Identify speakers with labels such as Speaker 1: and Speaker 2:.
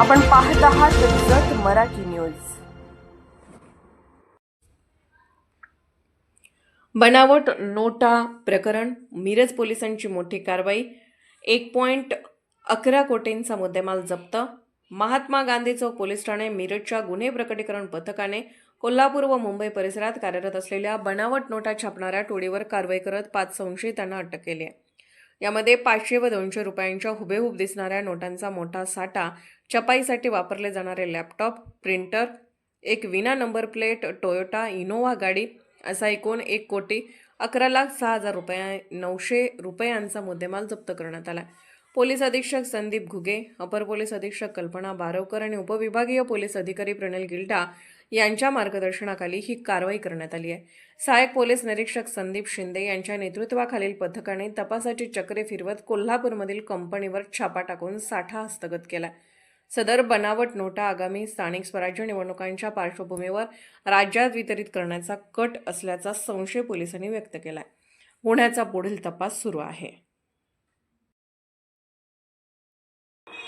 Speaker 1: आपण पाहत आहात जत मराठी न्यूज. बनावट नोटा प्रकरण मिरज पोलिसांची मोठी कारवाई एक पॉईंट अकरा कोटींचा मुद्देमाल जप्त. महात्मा गांधी चौक पोलीस ठाणे मिरजच्या गुन्हे प्रकटीकरण पथकाने कोल्हापूर व मुंबई परिसरात कार्यरत असलेल्या बनावट नोटा छापणाऱ्या टोळीवर कारवाई करत पाच संशयितांना अटक केली आहे. यामध्ये पाचशे व दोनशे रुपयांच्या हुबेहूब दिसणाऱ्या नोटांचा मोठा साठा छपाईसाठी वापरले जाणारे लॅपटॉप प्रिंटर एक विना नंबर प्लेट टोयोटा इनोव्हा गाडी असा एकूण एक कोटी अकरा लाख सहा हजार रुपया नऊशे रुपयांचा मुद्देमाल जप्त करण्यात आला. पोलीस अधीक्षक संदीप घुगे अपर पोलीस अधीक्षक कल्पना बारवकर आणि उपविभागीय पोलीस अधिकारी प्रणल गिल्डा यांच्या मार्गदर्शनाखाली ही कारवाई करण्यात आली आहे. सहाय्यक पोलीस निरीक्षक संदीप शिंदे यांच्या नेतृत्वाखालील पथकाने तपासाची चक्रे फिरवत कोल्हापूरमधील कंपनीवर छापा टाकून साठा हस्तगत केला. सदर बनावट नोटा आगामी स्थानिक स्वराज्य निवडणुकांच्या पार्श्वभूमीवर राज्यात वितरित करण्याचा कट असल्याचा संशय पोलिसांनी व्यक्त केला आहे गुन्ह्याचा पुढील तपास सुरू आहे.